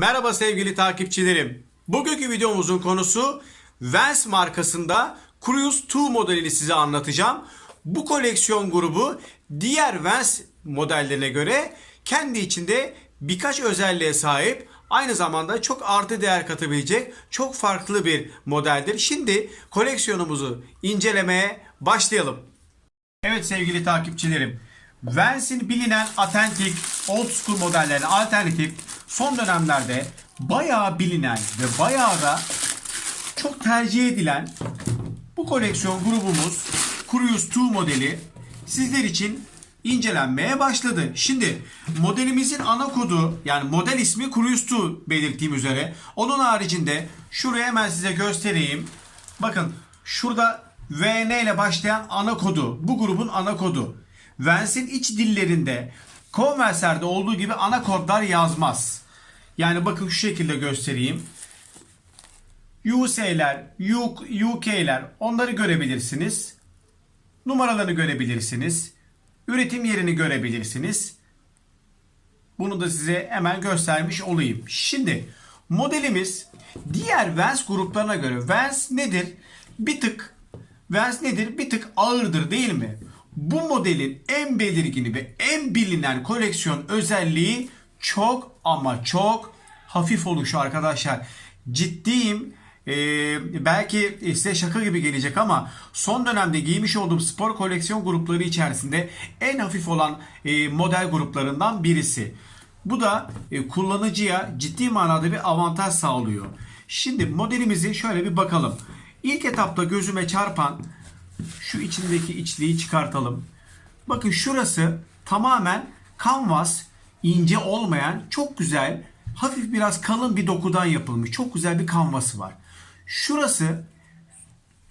Merhaba sevgili takipçilerim. Bugünkü videomuzun konusu Vans markasında Cruise 2 modelini size anlatacağım. Bu koleksiyon grubu diğer Vans modellerine göre kendi içinde birkaç özelliğe sahip. Aynı zamanda çok artı değer katabilecek çok farklı bir modeldir. Şimdi koleksiyonumuzu incelemeye başlayalım. Evet sevgili takipçilerim. Vans'in bilinen authentic old school modellerine alternatif son dönemlerde bayağı bilinen ve bayağı da çok tercih edilen bu koleksiyon grubumuz Cruise 2 modeli sizler için incelenmeye başladı. Şimdi modelimizin ana kodu yani model ismi Cruise 2 belirttiğim üzere. Onun haricinde şuraya hemen size göstereyim. Bakın şurada VN ile başlayan ana kodu. Bu grubun ana kodu. Vans'in iç dillerinde Converse'lerde olduğu gibi ana kodlar yazmaz. Yani bakın şu şekilde göstereyim. USA'ler, UK'ler onları görebilirsiniz. Numaralarını görebilirsiniz. Üretim yerini görebilirsiniz. Bunu da size hemen göstermiş olayım. Şimdi modelimiz diğer Vans gruplarına göre Vans nedir? Bir tık Vans nedir? Bir tık ağırdır değil mi? Bu modelin en belirgini ve en bilinen koleksiyon özelliği çok ama çok hafif oluşu arkadaşlar. Ciddiyim. Ee, belki size şaka gibi gelecek ama son dönemde giymiş olduğum spor koleksiyon grupları içerisinde en hafif olan e, model gruplarından birisi. Bu da e, kullanıcıya ciddi manada bir avantaj sağlıyor. Şimdi modelimizi şöyle bir bakalım. İlk etapta gözüme çarpan şu içindeki içliği çıkartalım. Bakın şurası tamamen kanvas ince olmayan çok güzel hafif biraz kalın bir dokudan yapılmış. Çok güzel bir kanvası var. Şurası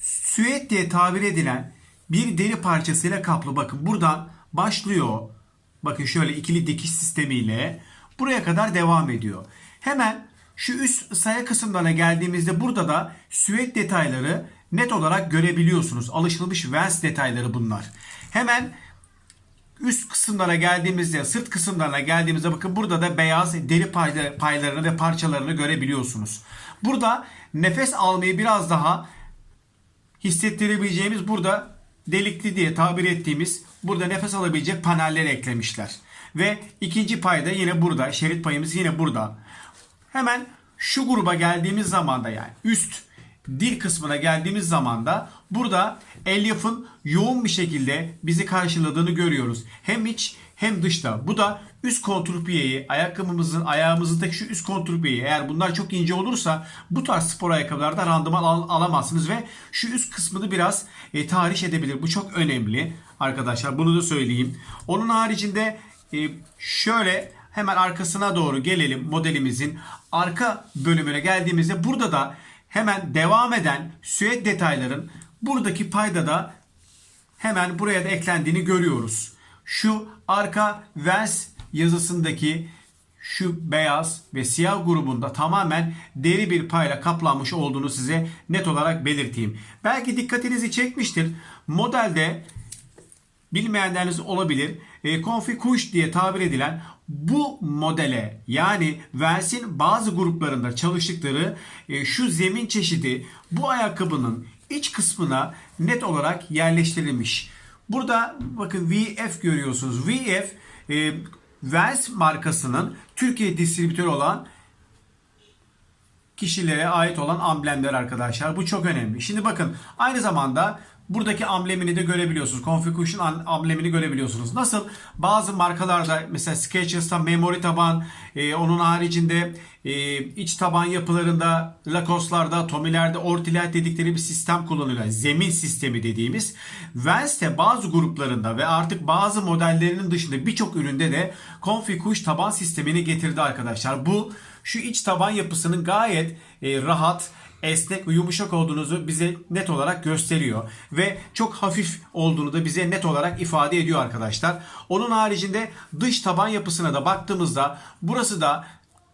süet diye tabir edilen bir deri parçasıyla kaplı. Bakın buradan başlıyor. Bakın şöyle ikili dikiş sistemiyle buraya kadar devam ediyor. Hemen şu üst saya kısımlarına geldiğimizde burada da süet detayları net olarak görebiliyorsunuz. Alışılmış Vans detayları bunlar. Hemen üst kısımlara geldiğimizde, sırt kısımlarına geldiğimizde bakın burada da beyaz deri paylarını ve parçalarını görebiliyorsunuz. Burada nefes almayı biraz daha hissettirebileceğimiz burada delikli diye tabir ettiğimiz burada nefes alabilecek paneller eklemişler. Ve ikinci payda yine burada. Şerit payımız yine burada. Hemen şu gruba geldiğimiz zaman da yani üst dil kısmına geldiğimiz zaman da burada elyafın yoğun bir şekilde bizi karşıladığını görüyoruz. Hem iç hem dışta. Bu da üst kontrpiyeyi, ayakkabımızın, ayağımızdaki şu üst kontrpiyeyi eğer bunlar çok ince olursa bu tarz spor ayakkabılarda randıman al- alamazsınız ve şu üst kısmını biraz e, tahriş edebilir. Bu çok önemli arkadaşlar. Bunu da söyleyeyim. Onun haricinde e, şöyle hemen arkasına doğru gelelim modelimizin arka bölümüne geldiğimizde burada da hemen devam eden süet detayların buradaki payda da hemen buraya da eklendiğini görüyoruz. Şu arka Vans yazısındaki şu beyaz ve siyah grubunda tamamen deri bir payla kaplanmış olduğunu size net olarak belirteyim. Belki dikkatinizi çekmiştir. Modelde bilmeyenleriniz olabilir. E, Confi Kuş diye tabir edilen bu modele yani Vans'in bazı gruplarında çalıştıkları e, şu zemin çeşidi bu ayakkabının iç kısmına net olarak yerleştirilmiş. Burada bakın VF görüyorsunuz. VF e, Vans markasının Türkiye distribütörü olan kişilere ait olan amblemler arkadaşlar. Bu çok önemli. Şimdi bakın aynı zamanda buradaki amblemini de görebiliyorsunuz. Configuration amblemini görebiliyorsunuz. Nasıl bazı markalarda mesela Skechers memory taban, e, onun haricinde e, iç taban yapılarında Lacoste'larda, Tommy'lerde Ortelight dedikleri bir sistem kullanıyorlar. Zemin sistemi dediğimiz. Vans'te bazı gruplarında ve artık bazı modellerinin dışında birçok üründe de Configuration taban sistemini getirdi arkadaşlar. Bu şu iç taban yapısının gayet e, rahat, esnek ve yumuşak olduğunuzu bize net olarak gösteriyor. Ve çok hafif olduğunu da bize net olarak ifade ediyor arkadaşlar. Onun haricinde dış taban yapısına da baktığımızda burası da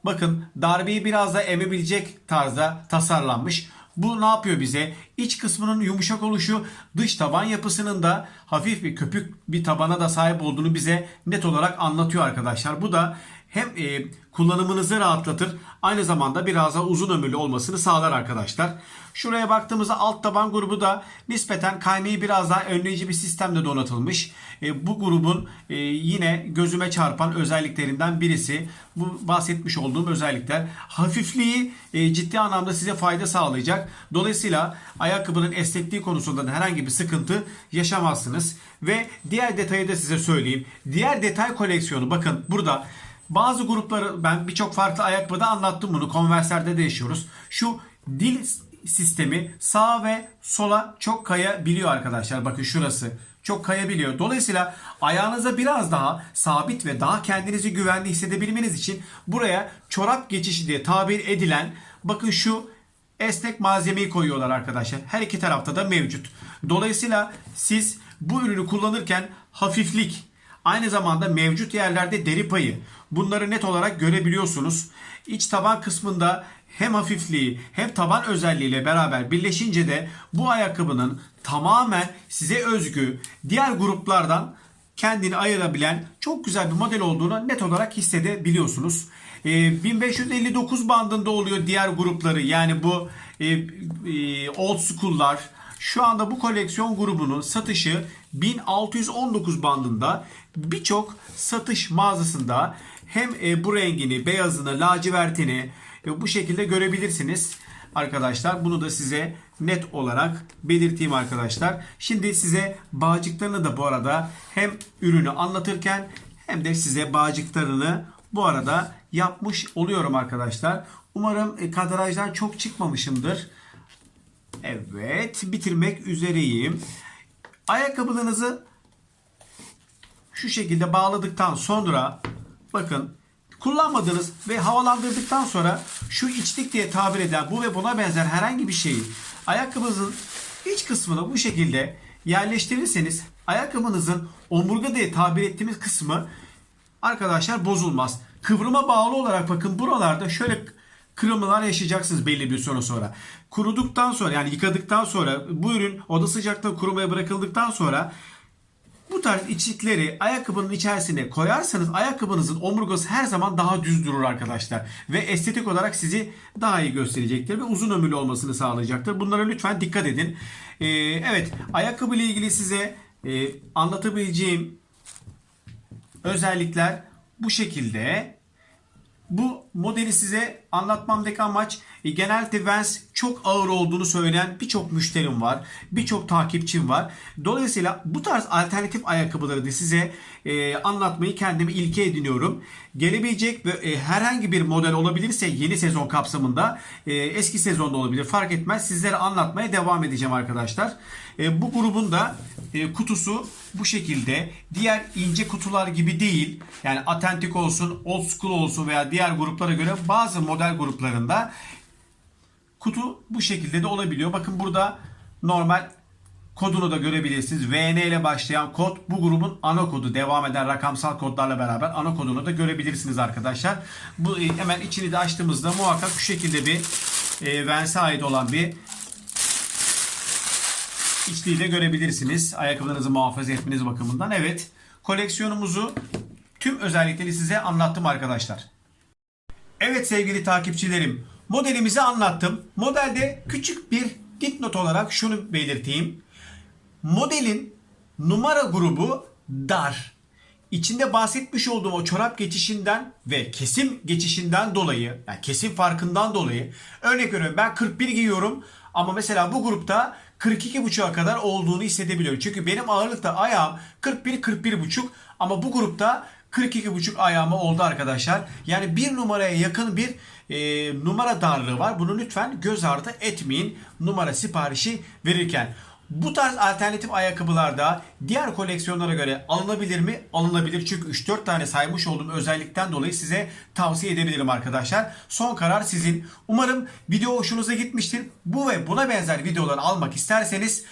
bakın darbeyi biraz da emebilecek tarzda tasarlanmış. Bu ne yapıyor bize? İç kısmının yumuşak oluşu dış taban yapısının da hafif bir köpük bir tabana da sahip olduğunu bize net olarak anlatıyor arkadaşlar. Bu da hem e, kullanımınızı rahatlatır aynı zamanda biraz daha uzun ömürlü olmasını sağlar arkadaşlar. Şuraya baktığımızda alt taban grubu da nispeten kaymayı biraz daha önleyici bir sistemle donatılmış. E, bu grubun e, yine gözüme çarpan özelliklerinden birisi bu bahsetmiş olduğum özellikler. Hafifliği e, ciddi anlamda size fayda sağlayacak. Dolayısıyla ayakkabının esnekliği konusunda da herhangi bir sıkıntı yaşamazsınız. Ve diğer detayı da size söyleyeyim. Diğer detay koleksiyonu bakın burada bazı grupları ben birçok farklı ayakkabıda anlattım bunu. Converse'lerde de yaşıyoruz. Şu dil sistemi sağa ve sola çok kayabiliyor arkadaşlar. Bakın şurası çok kayabiliyor. Dolayısıyla ayağınıza biraz daha sabit ve daha kendinizi güvenli hissedebilmeniz için buraya çorap geçişi diye tabir edilen bakın şu esnek malzemeyi koyuyorlar arkadaşlar. Her iki tarafta da mevcut. Dolayısıyla siz bu ürünü kullanırken hafiflik, aynı zamanda mevcut yerlerde deri payı bunları net olarak görebiliyorsunuz. İç taban kısmında hem hafifliği hem taban özelliğiyle beraber birleşince de bu ayakkabının tamamen size özgü diğer gruplardan kendini ayırabilen çok güzel bir model olduğunu net olarak hissedebiliyorsunuz. Ee, 1559 bandında oluyor diğer grupları yani bu e, e, old school'lar. Şu anda bu koleksiyon grubunun satışı 1619 bandında birçok satış mağazasında hem e, bu rengini, beyazını, lacivertini e, bu şekilde görebilirsiniz. Arkadaşlar bunu da size net olarak belirteyim arkadaşlar. Şimdi size bağcıklarını da bu arada hem ürünü anlatırken hem de size bağcıklarını bu arada yapmış oluyorum arkadaşlar. Umarım e, kadrajdan çok çıkmamışımdır. Evet bitirmek üzereyim. Ayakkabılarınızı şu şekilde bağladıktan sonra bakın kullanmadığınız ve havalandırdıktan sonra şu içlik diye tabir edilen bu ve buna benzer herhangi bir şeyi ayakkabınızın iç kısmına bu şekilde yerleştirirseniz ayakkabınızın omurga diye tabir ettiğimiz kısmı arkadaşlar bozulmaz. Kıvrıma bağlı olarak bakın buralarda şöyle kırılmalar yaşayacaksınız belli bir süre sonra. Kuruduktan sonra yani yıkadıktan sonra bu ürün oda sıcaklığında kurumaya bırakıldıktan sonra bu tarz içlikleri ayakkabının içerisine koyarsanız ayakkabınızın omurgası her zaman daha düz durur arkadaşlar. Ve estetik olarak sizi daha iyi gösterecektir ve uzun ömürlü olmasını sağlayacaktır. Bunlara lütfen dikkat edin. Ee, evet ayakkabı ile ilgili size e, anlatabileceğim özellikler bu şekilde. Bu modeli size anlatmamdaki amaç e, genelde Vans çok ağır olduğunu söyleyen birçok müşterim var. Birçok takipçim var. Dolayısıyla bu tarz alternatif ayakkabıları da size e, anlatmayı kendime ilke ediniyorum. Gelebilecek ve e, herhangi bir model olabilirse yeni sezon kapsamında e, eski sezonda olabilir fark etmez. Sizlere anlatmaya devam edeceğim arkadaşlar. E, bu grubun da e, kutusu bu şekilde. Diğer ince kutular gibi değil. Yani Authentic olsun, Old School olsun veya diğer gruplara göre bazı model gruplarında kutu bu şekilde de olabiliyor. Bakın burada normal kodunu da görebilirsiniz. VN ile başlayan kod bu grubun ana kodu. Devam eden rakamsal kodlarla beraber ana kodunu da görebilirsiniz arkadaşlar. Bu e, hemen içini de açtığımızda muhakkak şu şekilde bir e, Vans'e ait olan bir içliği de görebilirsiniz. Ayakkabılarınızı muhafaza etmeniz bakımından. Evet koleksiyonumuzu tüm özellikleri size anlattım arkadaşlar. Evet sevgili takipçilerim modelimizi anlattım. Modelde küçük bir dipnot olarak şunu belirteyim. Modelin numara grubu dar. İçinde bahsetmiş olduğum o çorap geçişinden ve kesim geçişinden dolayı, yani kesim farkından dolayı örnek veriyorum ben 41 giyiyorum ama mesela bu grupta 42,5'a kadar olduğunu hissedebiliyorum. Çünkü benim ağırlıkta ayağım 41-41,5 ama bu grupta 42,5 ayağıma oldu arkadaşlar. Yani bir numaraya yakın bir e, numara darlığı var. Bunu lütfen göz ardı etmeyin numara siparişi verirken. Bu tarz alternatif ayakkabılarda diğer koleksiyonlara göre alınabilir mi? Alınabilir. Çünkü 3-4 tane saymış olduğum özellikten dolayı size tavsiye edebilirim arkadaşlar. Son karar sizin. Umarım video hoşunuza gitmiştir. Bu ve buna benzer videoları almak isterseniz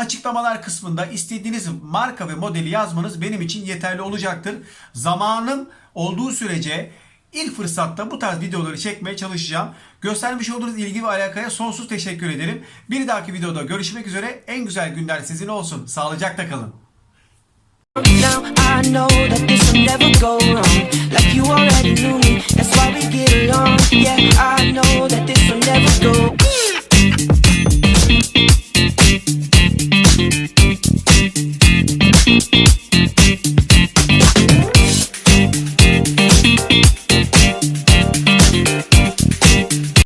Açıklamalar kısmında istediğiniz marka ve modeli yazmanız benim için yeterli olacaktır. Zamanım olduğu sürece ilk fırsatta bu tarz videoları çekmeye çalışacağım. Göstermiş olduğunuz ilgi ve alakaya sonsuz teşekkür ederim. Bir dahaki videoda görüşmek üzere. En güzel günler sizin olsun. Sağlıcakla kalın. Now I know that this will never go wrong. Like you already knew me, that's why we get along. Yeah, I know that this will never go